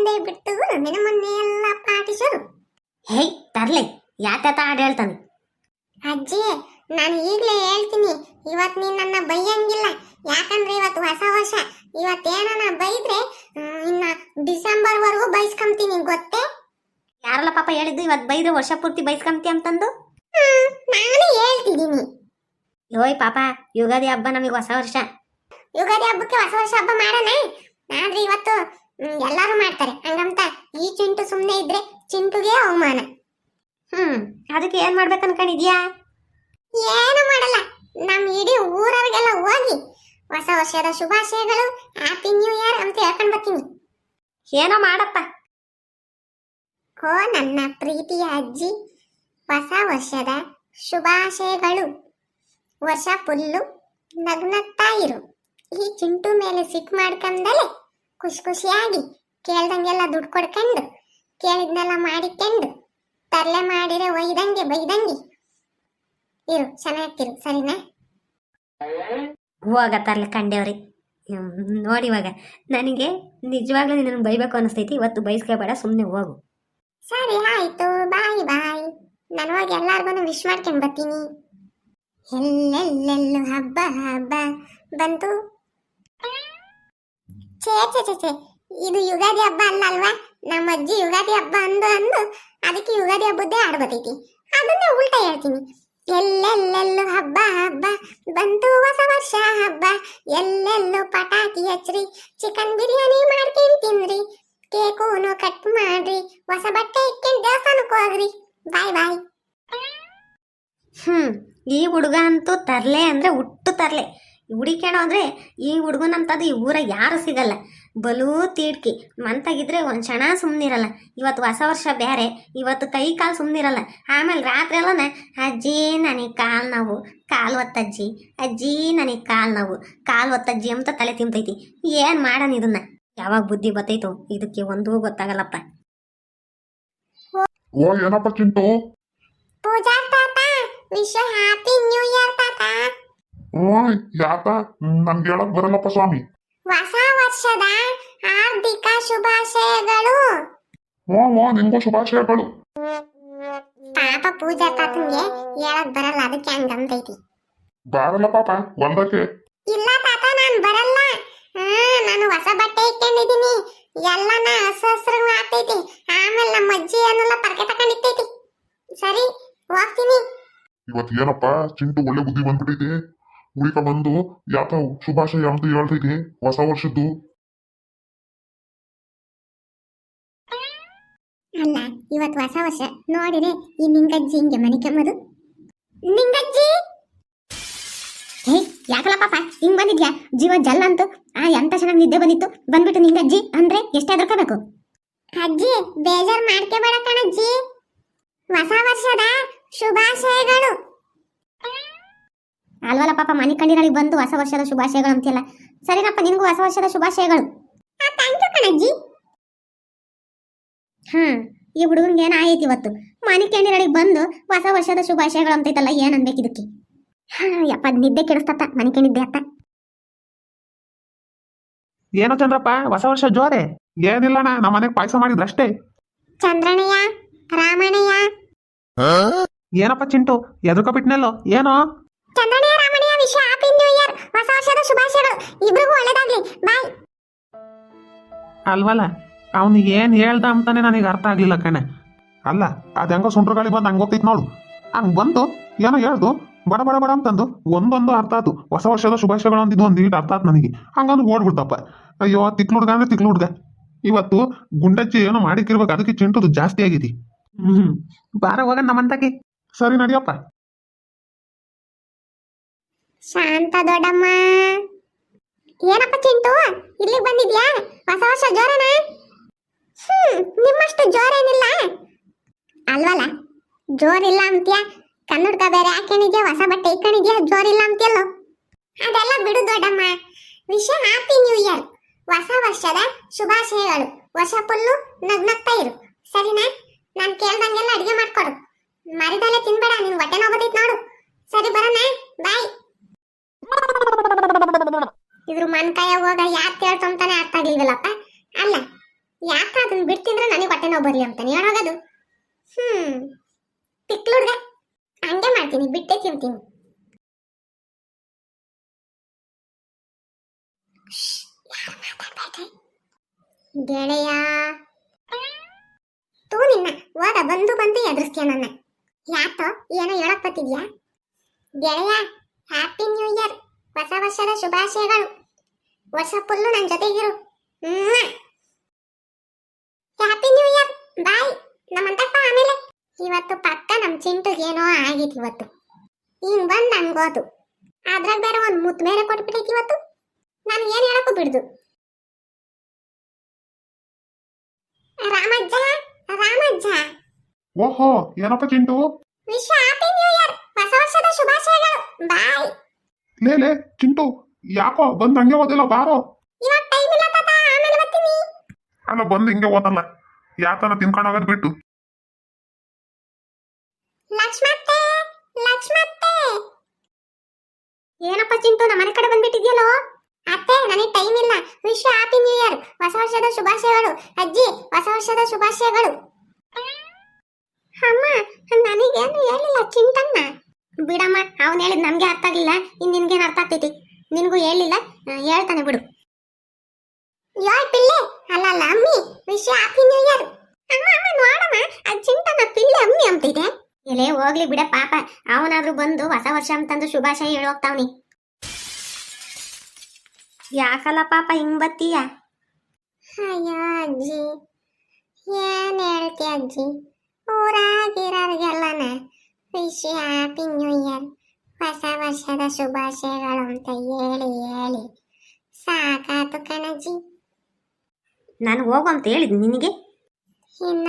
ಬಂದೇ ಬಿಟ್ಟು ನಿನ್ನ ಮೊನ್ನೆ ಎಲ್ಲ ಪಾಟಿಸೋದು ಹೇಯ್ ತರ್ಲೆ. ಯಾತ ಹಾಡು ಹೇಳ್ತಾನೆ? ಅಜ್ಜಿ ನಾನು ಈಗಲೇ ಹೇಳ್ತೀನಿ. ಇವತ್ತು ನೀನು ನನ್ನ ಬೈಯಂಗಿಲ್ಲ. ಯಾಕಂದ್ರೆ ಇವತ್ತು ಹೊಸ ವರ್ಷ. ಇವತ್ತೇನ ಬೈದ್ರೆ ಇನ್ನ ಡಿಸೆಂಬರ್ ವರೆಗೂ ಬೈಸ್ಕೊಂತೀನಿ ಗೊತ್ತೇ? ಯಾರಲ್ಲ ಪಾಪ ಹೇಳಿದ್ದು? ಇವತ್ತು ಬೈದ್ರೆ ವರ್ಷ ಪೂರ್ತಿ ಬೈಸ್ಕೊಂತಿ ಅಂತಂದು? ನಾನು ಹೇಳ್ತಿದ್ದೀನಿ. ಯೋಯ್ ಪಾಪ ಯುಗಾದಿ ಹಬ್ಬ ನಮಗೆ ಹೊಸ ವರ್ಷ. ಯುಗಾದಿ ಹಬ್ಬಕ್ಕೆ ಹೊಸ ವರ್ಷ ಹಬ್ಬ ಮಾಡೋಣ? ಆದ್ರೆ ಇವತ್ತು ಎಲ್ಲರೂ ಮಾಡ್ತಾರೆ. ಹಂಗಂತ ಈ ಚಿಂಟು ಸುಮ್ಮನೆ ಇದ್ರೆ ಚಿಂಟುಗೆ ಅವಮಾನ. ಹ್ಮ್, ಅದಕ್ಕೆ ಏನ್ ಮಾಡ್ಬೇಕು ಅನ್ಕೊಂಡಿದ್ಯಾ? ಏನು ಮಾಡಲ್ಲ. ನಮ್ ಇಡೀ ಊರವ್ರಿಗೆಲ್ಲ ಹೋಗಿ ಹೊಸ ವರ್ಷದ ಶುಭಾಶಯಗಳು ಹ್ಯಾಪಿ ನ್ಯೂ ಇಯರ್ ಅಂತ ಹೇಳ್ಕೊಂಡ್ ಬರ್ತೀನಿ. ಏನೋ ಮಾಡಪ್ಪ. ಓ ನನ್ನ ಪ್ರೀತಿಯ ಅಜ್ಜಿ, ಹೊಸ ವರ್ಷದ ಶುಭಾಶಯಗಳು. ವರ್ಷ ಫುಲ್ಲು ನಗ್ನಗ್ತಾ ಇರು. ಈ ಚಿಂಟು ಮೇಲೆ ಸಿಕ್ ಮಾಡ್ಕೊಂಡಲೆ ಖುಷಿ ಖುಷಿಯಾಗಿ ಕೇಳ್ದಂಗೆಲ್ಲ ದುಡ್ಡು ಕೊಡ್ಕೊಂಡು ಕೇಳಿದ್ನೆಲ್ಲ ಮಾಡಿಕೊಂಡು ತರಲೆ ಮಾಡಿರೆ ಒಯ್ದಂಗೆ ಬೈದಂಗೆ ಇರು ಚೆನ್ನಾಗಿರು ಸರಿನಾ? ಹೋಗ ತರಲೆ ಕಂಡೇವ್ರಿ ನೋಡಿ ಇವಾಗ ನನಗೆ ನಿಜವಾಗ್ಲೂ ನಿನ್ನನ್ನು ಬೈಬೇಕು ಅನಿಸ್ತೈತಿ ಇವತ್ತು ಬೈಸ್ಕೋಬೇಡ ಸುಮ್ಮನೆ ಹೋಗು. ಸರಿ ಆಯ್ತು ಬಾಯ್ ಬಾಯ್. ನನವಾಗ ಎಲ್ಲಾರ್ಗು ವಿಶ್ ಮಾಡ್ಕೊಂಡು ಬರ್ತೀನಿ. ಎಲ್ಲೆಲ್ಲೆಲ್ಲೂ ಹಬ್ಬ ಹಬ್ಬ. ಬಂತು. ಛೇ ಛೇ ಛೇ ಇದು ಯುಗಾದಿ ಹಬ್ಬ ಅಲ್ಲ ಅಲ್ವಾ? ನಮ್ಮ ಅಜ್ಜಿ ಯುಗಾದಿ ಹಬ್ಬ ಅಂದು ಅಂದು ಅದಕ್ಕೆ ಯುಗಾದಿ ಹಬ್ಬದ್ದೇ ಆಡ್ಬತೈತಿ. ಅದನ್ನೇ ಉಲ್ಟಾ ಹೇಳ್ತೀನಿ. ಎಲ್ಲೆಲ್ಲೆಲ್ಲೂ ಹಬ್ಬ ಹಬ್ಬ, ಬಂತು ಹೊಸ ವರ್ಷ, ಹಬ್ಬ. ಎಲ್ಲೆಲ್ಲೂ ಪಟಾಕಿ ಹಚ್ರಿ ಚಿಕನ್ ಬಿರಿಯಾನಿ ಮಾಡ್ತೀನಿ ತಿನ್ರಿ. ಕೇಕೂನು ಕಟ್ ಮಾಡ್ರಿ, ಹೊಸ ಬಟ್ಟೆ ಇಟ್ಕೊಂಡು ದೇವಸ್ಥಾನಕ್ಕೆ ಹೋಗ್ರಿ. ಬಾಯ್ ಬಾಯ್ ಹ್ಮ್, ಈ ಹುಡುಗ ಅಂತೂ ತರ್ಲೆ ಅಂದ್ರೆ ಹುಟ್ಟು ತರ್ಲೆ. ಹುಡಿಕೇಣೋ ಅಂದ್ರೆ ಈ ಹುಡುಗನಂತದು ಈ ಊರ ಯಾರು ಸಿಗಲ್ಲ. ಬಲೂ ತೀಡ್ಕಿ ಮಂತಾಗಿದ್ರೆ ಒಂದು ಕ್ಷಣ ಸುಮ್ಮನಿರಲ್ಲ ಇವತ್ತು ಹೊಸ ವರ್ಷ ಬೇರೆ ಇವತ್ತು ಕೈ ಕಾಲು ಸುಮ್ಮನಿರಲ್ಲ ಆಮೇಲೆ ರಾತ್ರಿ ಎಲ್ಲನ ಅಜ್ಜಿ ನನಗೆ ಕಾಲು ನಾವು ಕಾಲು ಒತ್ತಜ್ಜಿ ಅಜ್ಜಿ ನನಗೆ ಕಾಲು ನಾವು ಕಾಲು ಒತ್ತಜ್ಜಿ ಅಂತ ತಲೆ ತಿಂತೈತಿ. ಏನು ಮಾಡೋಣ ಇದನ್ನ? ಯಾವಾಗ ಬುದ್ಧಿ ಬತ್ತೈತು ಇದಕ್ಕೆ ಒಂದೂ ಗೊತ್ತಾಗಲ್ಲಪ್ಪ. ಓ ಏನಪ್ಪ ಚಿಂಟು? ಪೂಜಾ ತಾತ ವಿಶ್ ಹ್ಯಾಪಿ ನ್ಯೂ ಇಯರ್ ತಾತ. ಓಯ್ ಯಾಕ? ನನ್ಗೆ ಹೇಳಕ್ ಬರಲ್ಲಪ್ಪ ಸ್ವಾಮಿ. ಹೊಸ ವರ್ಷದ ಹಾರ್ದಿಕ ಶುಭಾಶಯಗಳು. ಓ ಓ ನಿನ್ಗೂ ಶುಭಾಶಯಗಳು. ಪಾಪ ಪೂಜಾ ತಾತನ್ಗೆ ಹೇಳಕ್ ಬರಲ್ಲ ಅದಕ್ಕೆ ಹಂಗಂತೈತಿ ಬಾರಲ್ಲ ಪಾಪ ಒಂದಕ್ಕೆ. ಇಲ್ಲ ತಾತ ನಾನ್ ಬರಲ್ಲ. ಹಾ ನಾನು ಹೊಸ ಬಟ್ಟೆ ಇಟ್ಕೊಂಡಿದೀನಿ ಎಲ್ಲನ ಹಸ ಹಸ್ರು ಆಗ್ತೈತಿ ಆಮೇಲೆ ನಮ್ಮ ಅಜ್ಜಿ ಏನೆಲ್ಲ ಪರ್ಕೆ ತಕೊಂಡಿತ್ತೈತಿ ಸರಿ ಹೋಗ್ತೀನಿ. ಇವತ್ತು ಏನಪ್ಪ ಚಿಂಟು ಒಳ್ಳೆ ಬುದ್ಧಿ ಬಂದ್ಬಿಟ್ಟೈತಿ ಉಳಿಕ ಬಂದು ಯಾಕ ಶುಭಾಶಯ ಅಂತ ಹೇಳ್ತೈತಿ ಹೊಸ ವರ್ಷದ್ದು? ಅಲ್ಲ ಇವತ್ತು ಹೊಸ ವರ್ಷ. ನೋಡಿರಿ ಈ ನಿಂಗಜ್ಜಿ ಹಿಂಗೆ ಮನೆ ಕೆಮ್ಮದು. ನಿಂಗಜ್ಜಿ? ಹೇ ಯಾಕಲ್ಲ ಪಾಪ? ಹಿಂಗ್ ಬಂದಿದ್ಯಾ? ಜೀವ ಜಲ್ಲ ಅಂತು. ಆ ಎಂತ ಚೆನ್ನಾಗಿ ನಿದ್ದೆ ಬಂದಿತ್ತು. ಬಂದ್ಬಿಟ್ಟು ನಿಂಗಜ್ಜಿ ಅಂದ್ರೆ ಎಷ್ಟೇ ಎದ್ರಕೋಬೇಕು ಅಜ್ಜಿ ಬೇಜಾರ್ ಮಾಡ್ಕೋಬೇಡ ಕಣಜ್ಜಿ. ಹೊಸ ವರ್ಷದ ಶುಭಾಶಯಗಳು. ಅಲ್ವಲ್ಲ ಪಾಪ ಮನೆ ಕಂಡಿರಳಿಗೆ ಬಂದು ಹೊಸ ವರ್ಷದ ಶುಭಾಶಯಗಳು ಅಂತಿಲ್ಲ ಸರಿನಪ್ಪ ನಿನಗೂ ಹೊಸ ವರ್ಷದ ಶುಭಾಶಯಗಳು. Thank you ಕಣಜ್ಜಿ. ಹ್ಮ್ ಈ ಹುಡುಗನ್ಗೆ ಏನ್ ಆಯ್ತು ಇವತ್ತು? ಮನೆ ಕಂಡಿರಳಿಗೆ ಬಂದು ಹೊಸ ವರ್ಷದ ಶುಭಾಶಯಗಳು ಅಂತೈತಲ್ಲ ಏನ್ ಅನ್ಬೇಕು ಇದಕ್ಕೆ? ಹಾ ಯಪ್ಪ ನಿದ್ದೆ ಕೆಡಿಸ್ತತ್ತ ಮನೆ ಕಂಡಿದ್ದೆ ಅತ್ತ. ಏನೋ ಚಂದ್ರಪ್ಪ ಹೊಸ ವರ್ಷ ಜೋರೆ? ಏನಿಲ್ಲಣ್ಣ ನಮ್ಮ ಮನೆಗೆ ಪಾಯಸ ಮಾಡಿದ್ರಷ್ಟೇ ಚಂದ್ರಣ್ಣಯ್ಯ ರಾಮಣ್ಣಯ್ಯ ಏನಪ್ಪ ಚಿಂಟು ಎದುರ್ಕ ಬಿಟ್ನಲ್ಲೋ ಏನೋ? ಚಂದ್ರಣ್ಣಯ್ಯ ಶುಭಾಶಯಗಳು ಇಬ್ರಿಗೂ ಒಳ್ಳೇದಾಗ್ಲಿ. ಬಾಯ್. ಅಲ್ವಲ್ಲ? ಅವನು ಏನ್ ಹೇಳ್ದ ಅಂತಾನೆ ನನಗೆ ಅರ್ಥ ಆಗ್ಲಿಲ್ಲ ಕಣೆ. ಅಲ್ಲ ಅದು ಹೆಂಗೋ ಸುಂಟ್ರ ಗಾಳಿ ಬಂದು ಹಂಗ ಹೋಗ್ತೈತಿ ನೋಡು. ಹಂಗ ಬಂತು ಏನೋ ಹೇಳ್ದು ಬಡ ಬಡ ಬಡ ಅಂತಂದು ಒಂದೊಂದು ಅರ್ಥ ಆತು. ಹೊಸ ವರ್ಷದ ಶುಭಾಶಯಗಳು ಅಂತಿದ್ದು ಒಂದು ಈಟ್ ಅರ್ಥ ಆತು ನನಗೆ. ಹಂಗಂದು ಓಡ್ಬಿಡ್ತಪ್ಪ. ಅಯ್ಯೋ ತಿಕ್ಲು ಹುಡ್ಗ ಅಂದ್ರೆ ತಿಕ್ಲು ಹುಡ್ಗ. ಇವತ್ತು ಗುಂಡಚ್ಚಿ ಏನೋ ಮಾಡಿಕ್ಕಿರ್ಬೇಕು. ಅದಕ್ಕೆ ಚಿಂಟುದು ಜಾಸ್ತಿ ಆಗಿದೆ. ಹ್ಮ್ ಬಾರ ಹೋಗ ನಮ್ಮಂತಕ್ಕೆ ಸರಿ ನಡಿಯಪ್ಪ. ಶಾಂತ ದೊಡ್ಡಮ್ಮ. ಏನಪ್ಪ ಚಿಂಟು? ಇಲ್ಲಿಗೆ ಬಂದಿದ್ಯಾ? ಹೊಸ ವರ್ಷ ಜೋರನ? ಹ್ಮ್, ನಿಮ್ಮಷ್ಟು ಜೋರೇನಿಲ್ಲ. ಅಲ್ವಲ್ಲ? ಜೋರಿಲ್ಲ ಅಂತ್ಯ? ಕನ್ನಡಕ ಬೇರೆ ಹಾಕೊಂಡಿದ್ಯಾ ಹೊಸ ಬಟ್ಟೆ ಇಕ್ಕಣಿದ್ಯಾ ಜೋರಿಲ್ಲ ಅಂತ್ಯಲ್ಲೋ? ಅದೆಲ್ಲ ಬಿಡು ದೊಡ್ಡಮ್ಮ. ವಿಷಯ ಹ್ಯಾಪಿ ನ್ಯೂ ಇಯರ್. ಹೊಸ ವರ್ಷದ ಶುಭಾಶಯಗಳು. ವರ್ಷ ಫುಲ್ಲು ನಗ್ನಗ್ತಾ ಇರು. ಸರಿನಾ? ನಾನು ಕೇಳ್ದಂಗೆಲ್ಲ ಅಡಿಗೆ ಮಾಡ್ಕೊಡು. ಮರಿದಲ್ಲೇ ತಿನ್ಬೇಡ, ನಿನ್ ಹೊಟ್ಟೆ ನೋಗೋದಿತ್ತು ನೋಡು. ಸರಿ, ಬರೋಣ. ಬಾಯ್. ಇದ್ರ ಮನ್ಕಾಯ ಹೋಗ ಯಾಕೆ ಕೇಳ್ತಂತಾನೆ ಆಗಿಲ್ವಲ್ಲಪ್ಪ ಅಲ್ಲ ಯಾಕ ಅದನ್ನ ಬಿಡ್ತಿಂದ್ರೆ ನನಗೆ ಹೊಟ್ಟೆ ನೋವು ಬರ್ಲಿ ಅಂತಾನೆ. ಹೇಳೋಗದು ಹ್ಮ್ ತಿಕ್ಲುಡ್ಗ ಹಂಗೆ ಮಾಡ್ತೀನಿ, ಬಿಟ್ಟೆ ತಿಂತೀನಿ. ಗೆಳೆಯ. ತೂ ನಿನ್ನ ಹೋದ ಬಂದು ಬಂದು ಎದುರಿಸ್ತೀಯ ನನ್ನ. ಯಾಕೋ ಏನೋ ಹೇಳಕ್ ಬತ್ತಿದ್ಯಾ ಗೆಳೆಯ ಹ್ಯಾಪಿ ನ್ಯೂ ಇಯರ್ ಹೊಸ ವರ್ಷದ ಶುಭಾಶಯಗಳು. ವರ್ಷ ಫುಲ್ಲು ನನ್ನ ಜೊತೆಗಿರು. ಹ್ಯಾಪಿ ನ್ಯೂ ಇಯರ್ ಬಾಯ್ ನಮ್ಮಂತಪ್ಪ ಆಮೇಲೆ. ಇವತ್ತು ಪಕ್ಕ ನಮ್ಮ ಚಿಂಟುಗೆ ಏನೋ ಆಗಿತ್ತು ಇವತ್ತು. ಹಿಂಗೆ ಬಂದು ನನ್ಗೋದು ಅದ್ರಾಗ ಬೇರೆ ಒಂದು ಮುತ್ತು ಬೇರೆ ಕೊಟ್ಬಿಟ್ಟೈತಿ ಇವತ್ತು. ನಾನು ಏನು ಹೇಳಕ್ಕೂ ಬಿಡ್ದು. ರಾಮಜ್ಜ? ರಾಮಜ್ಜ? ಓಹೋ ಏನಪ್ಪ Chintu? Wish happy new year ಹೊಸ ವರ್ಷದ ಶುಭಾಶಯಗಳು. ಬಾಯ್ ಲೇ ಲೇ ಚಿಂಟು. ಯಾಕೋ ಬಂದಂಗೆ ಹಂಗೆ ಓದಿಲ್ಲ ಬಾರೋ. ಅಲ್ಲ ಬಂದು ಹಿಂಗೆ ಓದಲ್ಲ. ಯಾತನ ತಿನ್ಕೊಂಡು ಹೋಗೋದ್ ಬಿಟ್ಟು. ಏನಪ್ಪ ಚಿಂಟು ನಮ್ಮ ಮನೆ ಕಡೆ ಬಂದ್ಬಿಟ್ಟಿದ್ಯಲ್ಲೋ? ಅತ್ತೆ ನನಗೆ ಟೈಮ್ ಇಲ್ಲ. ವಿಶ್ ಹ್ಯಾಪಿ ನ್ಯೂ ಇಯರ್ ಹೊಸ ವರ್ಷದ ಶುಭಾಶಯಗಳು. ಅಜ್ಜಿ ಹೊಸ ವರ್ಷದ ಶುಭಾಶಯಗಳು. ಅಮ್ಮ ನನಗೇನು ಹೇಳಿಲ್ಲ ಚಿಂಟನ್ನ ಬಿಡಮ್ಮ ಅವನು ಹೇಳಿದ್ ನಮ್ಗೆ ಅರ್ಥ ಆಗ್ಲಿಲ್ಲ. ಇನ್ ನಿನ್ಗೇನು ಅರ್ಥ ಆಗ್ತೈತಿ? ನಿನಗೂ ಹೇಳಿಲ್ಲ ಹೇಳ್ತಾನೆ ಬಿಡು. ಯಾರ್ ಪಿಲ್ಲೆ ಅಲ್ಲ ಅಲ್ಲ, ಅಮ್ಮಿ ವಿಶ್ ಹ್ಯಾಪಿ ನ್ಯೂ ಇಯರ್ ಅಮ್ಮ ಅಮ್ಮ, ನೋಡಮ್ಮ, ಆ ಚಿಂತನ ಪಿಲ್ಲೆ ಅಮ್ಮಿ ಅಂತಿದೆ. ಎಲೆ, ಹೋಗ್ಲಿ ಬಿಡ ಪಾಪ, ಅವನಾದ್ರೂ ಬಂದು ಹೊಸ ವರ್ಷ ಅಂತಂದು ಶುಭಾಶಯ ಹೇಳೋಗ್ತಾವ್ನಿ. ಯಾಕಲ್ಲ ಪಾಪ ಹಿಂಗ್ ಬತ್ತೀಯ? ಅಯ್ಯೋ ಅಜ್ಜಿ, ಏನ್ ಹೇಳ್ತಿ ಅಜ್ಜಿ? ಊರಾಗಿರೋರಿಗೆಲ್ಲನ ವಿಶ್ ಹ್ಯಾಪಿ ನ್ಯೂ ಇಯರ್ ಹೊಸ ವರ್ಷದ ಶುಭಾಶಯಗಳು ಅಂತ ಹೇಳಿ ಹೇಳಿ. ಸಾಕಾತು ಕಣಜ್ಜಿ ನಾನು ಹೋಗು ಅಂತ ಹೇಳಿದ್ ನಿನಗೆ? ಇನ್ನ